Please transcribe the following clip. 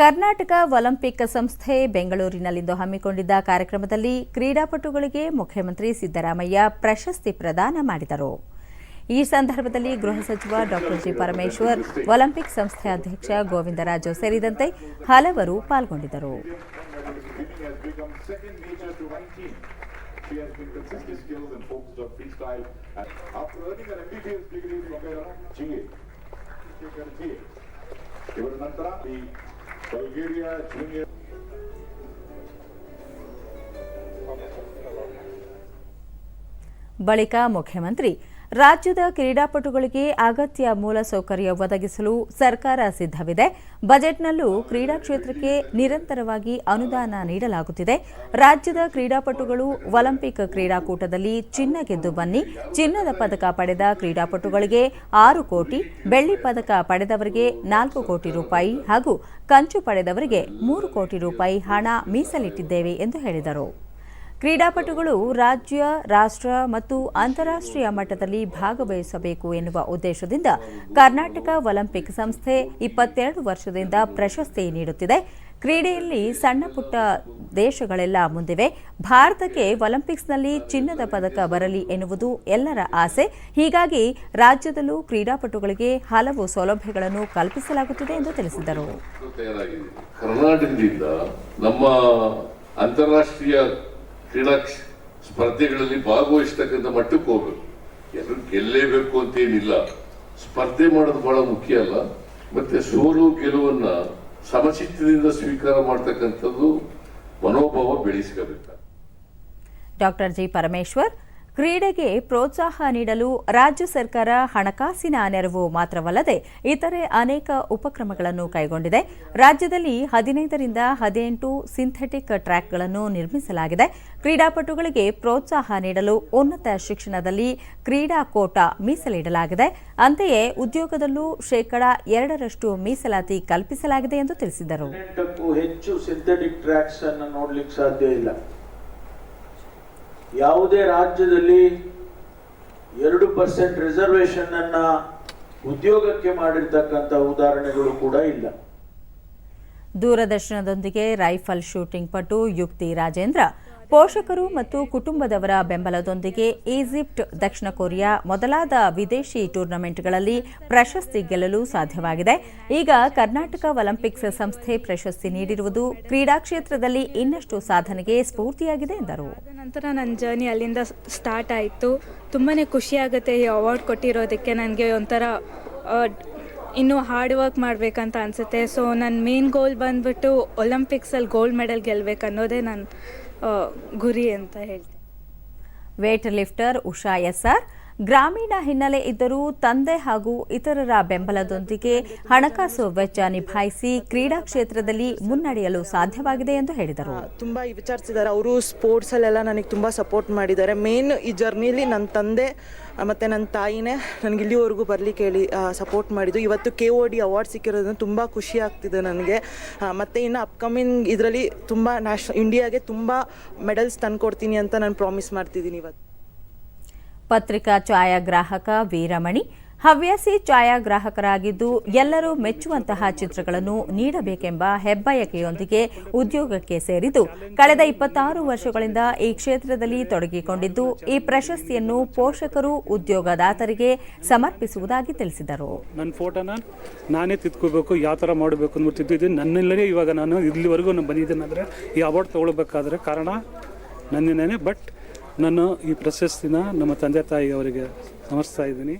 Karnataka Olympic ಸಂಸ್ಥೆ ಬೆಂಗಳೂರಿನಲ್ಲಿಂದು ಹಮ್ಮಿಕೊಂಡಿದ್ದ ಕಾರ್ಯಕ್ರಮದಲ್ಲಿ ಕ್ರೀಡಾಪಟುಗಳಿಗೆ ಮುಖ್ಯಮಂತ್ರಿ ಸಿದ್ದರಾಮಯ್ಯ ಪ್ರಶಸ್ತಿ ಪ್ರದಾನ ಮಾಡಿದರು. ಈ ಸಂದರ್ಭದಲ್ಲಿ ಗೃಹ ಸಚಿವ ಡಾ ಜಿ ಪರಮೇಶ್ವರ್, ಒಲಿಂಪಿಕ್ ಸಂಸ್ಥೆ ಅಧ್ಯಕ್ಷ ಗೋವಿಂದರಾಜು ಸೇರಿದಂತೆ ಹಲವರು ಪಾಲ್ಗೊಂಡಿದ್ದರು. ಬಲ್ಗೇರಿಯಾ ಜೂನಿಯರ್ ಬಳಿಕ ಮುಖ್ಯಮಂತ್ರಿ ರಾಜ್ಯದ ಕ್ರೀಡಾಪಟುಗಳಿಗೆ ಅಗತ್ಯ ಮೂಲಸೌಕರ್ಯ ಒದಗಿಸಲು ಸರ್ಕಾರ ಸಿದ್ಧವಿದೆ. ಬಜೆಟ್ನಲ್ಲೂ ಕ್ರೀಡಾ ಕ್ಷೇತ್ರಕ್ಕೆ ನಿರಂತರವಾಗಿ ಅನುದಾನ ನೀಡಲಾಗುತ್ತಿದೆ. ರಾಜ್ಯದ ಕ್ರೀಡಾಪಟುಗಳು ಒಲಿಂಪಿಕ್ ಕ್ರೀಡಾಕೂಟದಲ್ಲಿ ಚಿನ್ನ ಗೆದ್ದು ಬನ್ನಿ. ಚಿನ್ನದ ಪದಕ ಪಡೆದ ಕ್ರೀಡಾಪಟುಗಳಿಗೆ ಆರು ಕೋಟಿ, ಬೆಳ್ಳಿ ಪದಕ ಪಡೆದವರಿಗೆ ನಾಲ್ಕು ಕೋಟಿ ರೂಪಾಯಿ ಹಾಗೂ ಕಂಚು ಪಡೆದವರಿಗೆ ಮೂರು ಕೋಟಿ ರೂಪಾಯಿ ಹಣ ಮೀಸಲಿಟ್ಟಿದ್ದೇವೆ ಎಂದು ಹೇಳಿದರು. ಕ್ರೀಡಾಪಟುಗಳು ರಾಜ್ಯ, ರಾಷ್ಟ್ರ ಮತ್ತು ಅಂತಾರಾಷ್ಟ್ರೀಯ ಮಟ್ಟದಲ್ಲಿ ಭಾಗವಹಿಸಬೇಕು ಎನ್ನುವ ಉದ್ದೇಶದಿಂದ ಕರ್ನಾಟಕ ಒಲಿಂಪಿಕ್ ಸಂಸ್ಥೆ ಇಪ್ಪತ್ತೆರಡು ವರ್ಷದಿಂದ ಪ್ರಶಸ್ತಿ ನೀಡುತ್ತಿದೆ. ಕ್ರೀಡೆಯಲ್ಲಿ ಸಣ್ಣ ಪುಟ್ಟ ದೇಶಗಳೆಲ್ಲ ಮುಂದಿವೆ. ಭಾರತಕ್ಕೆ ಒಲಿಂಪಿಕ್ಸ್ನಲ್ಲಿ ಚಿನ್ನದ ಪದಕ ಬರಲಿ ಎನ್ನುವುದು ಎಲ್ಲರ ಆಸೆ. ಹೀಗಾಗಿ ರಾಜ್ಯದಲ್ಲೂ ಕ್ರೀಡಾಪಟುಗಳಿಗೆ ಹಲವು ಸೌಲಭ್ಯಗಳನ್ನು ಕಲ್ಪಿಸಲಾಗುತ್ತಿದೆ ಎಂದು ತಿಳಿಸಿದರು. ಕರ್ನಾಟಕದಿಂದ ನಮ್ಮ ಅಂತಾರಾಷ್ಟ್ರೀಯ ಕ್ರೀಡಾ ಸ್ಪರ್ಧೆಗಳಲ್ಲಿ ಭಾಗವಹಿಸ್ತಕ್ಕಂಥ ಮಟ್ಟಕ್ಕೆ ಹೋಗ್ಬೇಕು. ಎಲ್ಲರೂ ಗೆಲ್ಲೇಬೇಕು ಅಂತ ಏನಿಲ್ಲ ಸ್ಪರ್ಧೆ ಮಾಡೋದು ಬಹಳ ಮುಖ್ಯ ಅಲ್ಲ. ಮತ್ತೆ ಸೋಲು ಗೆಲುವನ್ನ ಸಮಚಿತ್ತದಿಂದ ಸ್ವೀಕಾರ ಮಾಡ್ತಕ್ಕಂಥದ್ದು ಮನೋಭಾವ ಬೆಳೆಸ್ಕೋಬೇಕು ಡಾಕ್ಟರ್ ಜಿ ಪರಮೇಶ್ವರ್ ಕ್ರೀಡೆಗೆ ಪ್ರೋತ್ಸಾಹ ನೀಡಲು ರಾಜ್ಯ ಸರ್ಕಾರ ಹಣಕಾಸಿನ ನೆರವು ಮಾತ್ರವಲ್ಲದೆ ಇತರೆ ಅನೇಕ ಉಪಕ್ರಮಗಳನ್ನು ಕೈಗೊಂಡಿದೆ. ರಾಜ್ಯದಲ್ಲಿ ಹದಿನೈದರಿಂದ ಹದಿನೆಂಟು ಸಿಂಥೆಟಿಕ್ ಟ್ರ್ಯಾಕ್ಗಳನ್ನು ನಿರ್ಮಿಸಲಾಗಿದೆ. ಕ್ರೀಡಾಪಟುಗಳಿಗೆ ಪ್ರೋತ್ಸಾಹ ನೀಡಲು ಉನ್ನತ ಶಿಕ್ಷಣದಲ್ಲಿ ಕ್ರೀಡಾ ಕೋಟಾ ಮೀಸಲಿಡಲಾಗಿದೆ. ಅಂತೆಯೇ ಉದ್ಯೋಗದಲ್ಲೂ ಶೇಕಡಾ ಎರಡರಷ್ಟು ಮೀಸಲಾತಿ ಕಲ್ಪಿಸಲಾಗಿದೆ ಎಂದು ತಿಳಿಸಿದರು. ಹೆಚ್ಚು ಸಿಂಥೆಟಿಕ್ ಸಾಧ್ಯ ಇಲ್ಲ. ಯಾವುದೇ ರಾಜ್ಯದಲ್ಲಿ ಎರಡು ಪರ್ಸೆಂಟ್ ರಿಸರ್ವೇಷನ್ ಅನ್ನ ಉದ್ಯೋಗಕ್ಕೆ ಮಾಡಿರ್ತಕ್ಕಂಥ ಉದಾಹರಣೆಗಳು ಕೂಡ ಇಲ್ಲ. ದೂರದರ್ಶನದೊಂದಿಗೆ ರೈಫಲ್ ಶೂಟಿಂಗ್ ಪಟು ಯುಕ್ತಿ ರಾಜೇಂದ್ರ ಪೋಷಕರು ಮತ್ತು ಕುಟುಂಬದವರ ಬೆಂಬಲದೊಂದಿಗೆ ಈಜಿಪ್ಟ್, ದಕ್ಷಿಣ ಕೊರಿಯಾ ಮೊದಲಾದ ವಿದೇಶಿ ಟೂರ್ನಮೆಂಟ್ಗಳಲ್ಲಿ ಪ್ರಶಸ್ತಿ ಗೆಲ್ಲಲು ಸಾಧ್ಯವಾಗಿದೆ. ಈಗ ಕರ್ನಾಟಕ ಒಲಿಂಪಿಕ್ಸ್ ಸಂಸ್ಥೆ ಪ್ರಶಸ್ತಿ ನೀಡಿರುವುದು ಕ್ರೀಡಾ ಕ್ಷೇತ್ರದಲ್ಲಿ ಇನ್ನಷ್ಟು ಸಾಧನೆಗೆ ಸ್ಫೂರ್ತಿಯಾಗಿದೆ ಎಂದರು. ನಂತರ ನನ್ನ ಜರ್ನಿ ಅಲ್ಲಿಂದ ಸ್ಟಾರ್ಟ್ ಆಯಿತು. ತುಂಬಾ ಖುಷಿಯಾಗುತ್ತೆ ಈ ಅವಾರ್ಡ್ ಕೊಟ್ಟಿರೋದಕ್ಕೆ. ನನಗೆ ಒಂಥರ ಇನ್ನೂ ಹಾರ್ಡ್ ವರ್ಕ್ ಮಾಡಬೇಕಂತ ಅನಿಸುತ್ತೆ. ಸೊ ನನ್ನ ಮೇನ್ ಗೋಲ್ ಬಂದ್ಬಿಟ್ಟು ಒಲಿಂಪಿಕ್ಸಲ್ಲಿ ಗೋಲ್ಡ್ ಮೆಡಲ್ ಗೆಲ್ಬೇಕು ಅನ್ನೋದೇ ನನ್ನ ಗುರಿ ಅಂತ ಹೇಳ್ತೀನಿ. ವೇಟ್ ಲಿಫ್ಟರ್ ಉಷಾ ಎಸ್ಆರ್ ಗ್ರಾಮೀಣ ಹಿನ್ನೆಲೆ ಇದ್ದರೂ ತಂದೆ ಹಾಗೂ ಇತರರ ಬೆಂಬಲದೊಂದಿಗೆ ಹಣಕಾಸು ವೆಚ್ಚ ನಿಭಾಯಿಸಿ ಕ್ರೀಡಾ ಕ್ಷೇತ್ರದಲ್ಲಿ ಮುನ್ನಡೆಯಲು ಸಾಧ್ಯವಾಗಿದೆ ಎಂದು ಹೇಳಿದರು. ತುಂಬ ವಿಚಾರಿಸಿದ್ದಾರೆ. ಅವರು ಸ್ಪೋರ್ಟ್ಸಲ್ಲೆಲ್ಲ ನನಗೆ ತುಂಬ ಸಪೋರ್ಟ್ ಮಾಡಿದ್ದಾರೆ. ಮೇನ್ ಈ ಜರ್ನಿಲಿ ನನ್ನ ತಂದೆ ಮತ್ತೆ ನನ್ನ ತಾಯಿನೇ ನನಗೆ ಇಲ್ಲಿವರೆಗೂ ಬರಲಿಕ್ಕೆ ಹೇಳಿ ಸಪೋರ್ಟ್ ಮಾಡಿದ್ದು. ಇವತ್ತು ಕೆ ಓ ಡಿ ಅವಾರ್ಡ್ ಸಿಕ್ಕಿರೋದನ್ನು ತುಂಬ ಖುಷಿ ಆಗ್ತಿದೆ ನನಗೆ. ಮತ್ತು ಇನ್ನು ಅಪ್ಕಮಿಂಗ್ ಇದರಲ್ಲಿ ತುಂಬ ನ್ಯಾಷ್ ಇಂಡಿಯಾಗೆ ತುಂಬ ಮೆಡಲ್ಸ್ ತಂದುಕೊಡ್ತೀನಿ ಅಂತ ನಾನು ಪ್ರಾಮಿಸ್ ಮಾಡ್ತಿದ್ದೀನಿ ಇವತ್ತು. ಪತ್ರಿಕಾ ಛಾಯಾಗ್ರಾಹಕ ವೀರಮಣಿ, ಹವ್ಯಾಸಿ ಛಾಯಾಗ್ರಾಹಕರಾಗಿದ್ದು ಎಲ್ಲರೂ ಮೆಚ್ಚುವಂತಹ ಚಿತ್ರಗಳನ್ನು ನೀಡಬೇಕೆಂಬ ಹೆಬ್ಬಯಕೆಯೊಂದಿಗೆ ಉದ್ಯೋಗಕ್ಕೆ ಸೇರಿದ್ದು, ಕಳೆದ ಇಪ್ಪತ್ತಾರು ವರ್ಷಗಳಿಂದ ಈ ಕ್ಷೇತ್ರದಲ್ಲಿ ತೊಡಗಿಕೊಂಡಿದ್ದು, ಈ ಪ್ರಶಸ್ತಿಯನ್ನು ಪೋಷಕರು, ಉದ್ಯೋಗದಾತರಿಗೆ ಸಮರ್ಪಿಸುವುದಾಗಿ ತಿಳಿಸಿದರು. ನನ್ನ ಫೋಟೋನ ನಾನೇ ತಿದ್ಕೋಬೇಕು, ಯಾವ ಥರ ಮಾಡಬೇಕು ಅಂದ್ಬಿಟ್ಟು ಇದು ನನ್ನಲ್ಲೇ ಇವಾಗ ನಾನು ಇಲ್ಲಿವರೆಗೂ ನಾನು ಬಂದಿದ್ದೇನೆಂದರೆ ಈ ಅವಾರ್ಡ್ ತಗೊಳ್ಬೇಕಾದ್ರೆ ಕಾರಣ ನನ್ನಿಂದನೇ ಬಟ್ ನಾನು ಈ ಪ್ರಶಸ್ತಿನ ನಮ್ಮ ತಂದೆ ತಾಯಿ ಅವರಿಗೆ ಸಮರ್ಸ್ತಾ ಇದ್ದೀನಿ.